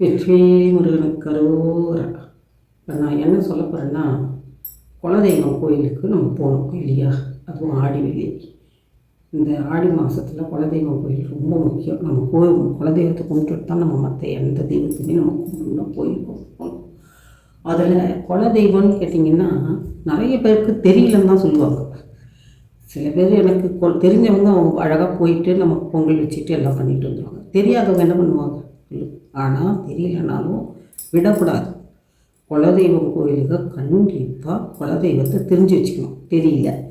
வெற்றி முருகனுக்கு கரோரா இப்போ நான் என்ன சொல்ல போகிறேன்னா குலதெய்வம் கோயிலுக்கு நம்ம போகணும் இல்லையா? அதுவும் ஆடி வெளி இந்த ஆடி மாதத்தில் குலதெய்வம் கோயில் ரொம்ப முக்கியம். நம்ம கோயில் குலதெய்வத்தை கும்பிட்டுட்டு தான் நம்ம மற்ற எந்த தெய்வத்தையுமே நம்ம கும்பிடணும் கோயிலுக்கு போகணும். அதில் குலதெய்வம்னு கேட்டிங்கன்னா நிறைய பேருக்கு தெரியலன்னு தான் சொல்லுவாங்க. சில பேர் எனக்கு தெரிஞ்சவங்க அவங்க அழகாக போயிட்டு நம்ம பொங்கல் வச்சுட்டு எல்லாம் பண்ணிட்டு வந்துடுவாங்க தெரியாதவங்க என்ன பண்ணுவாங்க? ஆனால் தெரியலனாலும் விடக்கூடாது. குலதெய்வம் கோயிலுக்கு கண்டிப்பாக குலதெய்வத்தை தெரிஞ்சு வச்சுக்கணும். தெரியல.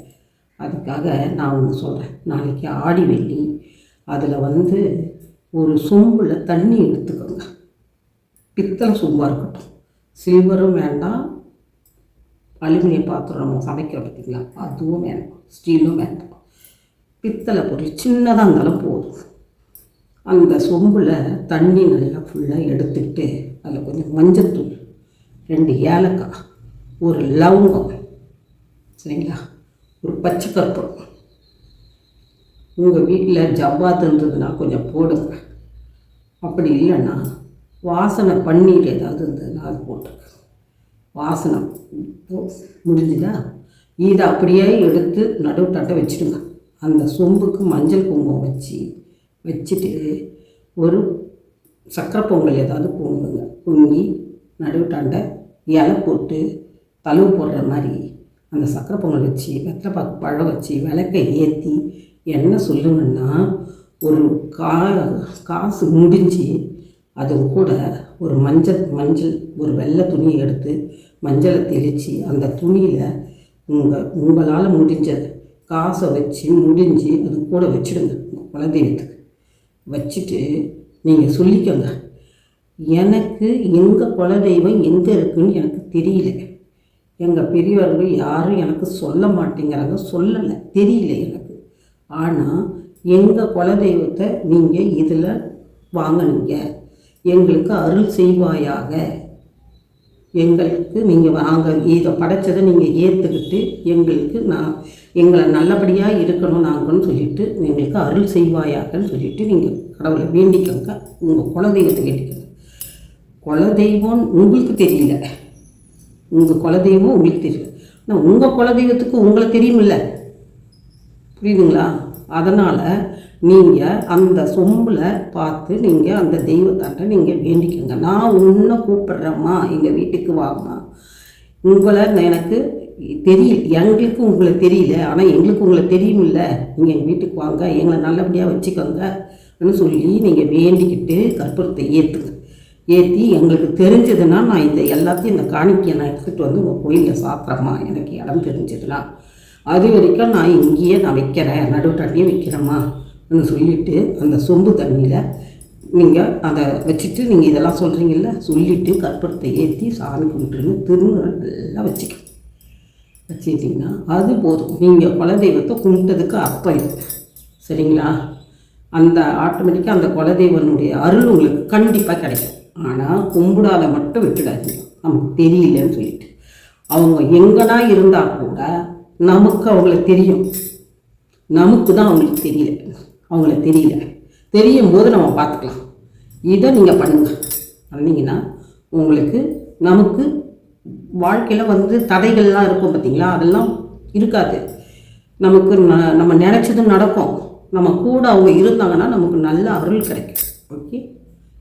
அதுக்காக நான் ஒன்று சொல்கிறேன் நாளைக்கு ஆடி வெள்ளி அதில் வந்து ஒரு சொம்பில் தண்ணி எடுத்துக்கோங்க. பித்தளை சொம்பாக இருக்கட்டும். சில்வரும் வேண்டாம். அலுமினிய பாத்திரம் நம்ம சமைக்கிறோம் பார்த்தீங்களா அதுவும் வேண்டாம். ஸ்டீலும் வேண்டாம். பித்தளை பொருள் சின்னதாக இருந்தாலும் போதும். அந்த சொம்பில் தண்ணி நல்லா ஃபுல்லாக எடுத்துக்கிட்டு அதில் கொஞ்சம் மஞ்சத்தூள் ரெண்டு ஏலக்காய் ஒரு லவங்கம் சரிங்களா? ஒரு பச்சை கற்பூரம். உங்கள் வீட்டில் ஜவ்வாத்து இருந்ததுன்னா கொஞ்சம் போடுங்க. அப்படி இல்லைன்னா வாசனை பன்னீர் ஏதாவது இருந்ததுன்னா அது போட்டுருங்க வாசனை முடிஞ்சுதா? இதை அப்படியே எடுத்து நடுவு தட்டை வச்சுடுங்க. அந்த சொம்புக்கு மஞ்சள் குங்குமம் வச்சு வச்சுட்டு ஒரு சக்கரை பொங்கல் ஏதாவது பொங்குங்க பொங்கி நடுவுட்டாண்ட இலை போட்டு தழுவு போடுற மாதிரி அந்த சக்கரை பொங்கல் வச்சு வெத்தலைப்பாக்கு பழம் வச்சு விளக்கை ஏற்றி என்ன சொல்லுங்கன்னா ஒரு கா காசு முடிஞ்சு அது கூட ஒரு மஞ்சள் மஞ்சள் ஒரு வெள்ளை துணியை எடுத்து மஞ்சளை தெளித்து அந்த துணியில் உங்கள் உங்களால் முடிஞ்ச காசை வச்சு முடிஞ்சு அது கூட வச்சுடுங்க குலதெய்வத்துக்கு. வச்சுட்டு நீங்கள் சொல்லிக்கோங்க. எனக்கு எங்கள் குலதெய்வம் எங்கே இருக்குன்னு எனக்கு தெரியல எங்கள் பெரியவர்கள் யாரும் எனக்கு சொல்ல மாட்டேங்கிறாங்க. சொல்லலை தெரியல எனக்கு. ஆனால் எங்கள் குலதெய்வத்தை நீங்கள் இதில் வாங்கினீங்க எங்களுக்கு அருள் செய்வாயாக. எங்களுக்கு நீங்கள் நாங்கள் இதை படைச்சதை நீங்கள் ஏற்றுக்கிட்டு எங்களுக்கு நான் எங்களை நல்லபடியாக இருக்கணும் நாங்கன்னு சொல்லிட்டு எங்களுக்கு அருள் செய்வாயாகன்னு சொல்லிட்டு நீங்கள் கடவுளை வேண்டிக்கோங்க உங்கள் குலதெய்வத்தை வேண்டிக்கோங்க. குலதெய்வம் உங்களுக்கு தெரியல. உங்கள் குலதெய்வம் உங்களுக்கு தெரியல. ஆனால் உங்கள் குலதெய்வத்துக்கு உங்களை தெரியுமில்ல. புரியுதுங்களா? அதனால் நீங்கள் அந்த சொம்பில் பார்த்து நீங்கள் அந்த தெய்வத்தாட்ட நீங்கள் வேண்டிக்கோங்க. நான் உன்னை கூப்பிட்றேம்மா எங்கள் வீட்டுக்கு வாங்கம்மா உங்களை எனக்கு தெரியல எங்களுக்கு உங்களை தெரியல ஆனால் எங்களுக்கு உங்களை தெரியுமில்ல நீங்கள் எங்கள் வீட்டுக்கு வாங்க எங்களை நல்லபடியாக வச்சுக்கோங்கன்னு சொல்லி நீங்கள் வேண்டிக்கிட்டு கற்பூரத்தை ஏற்றுங்க ஏற்றி எங்களுக்கு தெரிஞ்சதுன்னா நான் இந்த எல்லாத்தையும் இந்த காணிக்கையை நான் எடுத்துகிட்டு வந்து உங்கள் கோயிலில் சாப்பிட்றேம்மா. எனக்கு இடம் தெரிஞ்சதுன்னா அது வரைக்கும் நான் இங்கேயே நான் வைக்கிறேன் நடுவுட்டாட்டியே வைக்கிறேம்மா. சொல்லிவிட்டு அந்த சொம்பு தண்ணியில் நீங்கள் அதை வச்சுட்டு நீங்கள் இதெல்லாம் சொல்கிறீங்கல்ல சொல்லிவிட்டு கற்பூரத்தை ஏற்றி சாமி கும்பிட்டுருன்னு திரும்ப நல்லா வச்சுக்க வச்சுக்கிட்டிங்கன்னா அது போதும். நீங்கள் குலதெய்வத்தை கும்பிட்டதுக்கு அர்த்தம் இது சரிங்களா? அந்த ஆட்டோமேட்டிக்காக அந்த குலதெய்வனுடைய அருள் உங்களுக்கு கண்டிப்பாக கிடைக்கும். ஆனால் கும்பிடாத மட்டும் விட்டுடாதீங்க. நமக்கு தெரியலன்னு சொல்லிட்டு. அவங்க எங்கன்னா இருந்தால் கூட நமக்கு அவங்கள தெரியும். நமக்கு தான் அவங்களுக்கு தெரியல. அவங்கள தெரியல. தெரியும் போது நம்ம பார்த்துக்கலாம். இதை நீங்கள் பண்ணுங்க. பண்ணிங்கன்னா உங்களுக்கு நமக்கு வாழ்க்கையில் வந்து தடைகள்லாம் இருக்கும் பார்த்தீங்களா அதெல்லாம் இருக்காது. நமக்கு ந- நம்ம நினச்சது நடக்கும். நம்ம கூட அவங்க இருந்தாங்கன்னா நமக்கு நல்ல அருள் கிடைக்கும். ஓகே?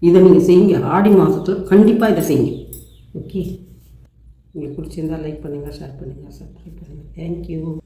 இதை நீங்கள் செய்யுங்க. ஆடி மாதத்தில் கண்டிப்பாக இதை செய்யுங்க. ஓகே? உங்களுக்கு பிடிச்சிருந்தா லைக் பண்ணுங்கள் ஷேர் பண்ணுங்கள் சப்ஸ்கிரைப் பண்ணுங்கள் தேங்க்யூ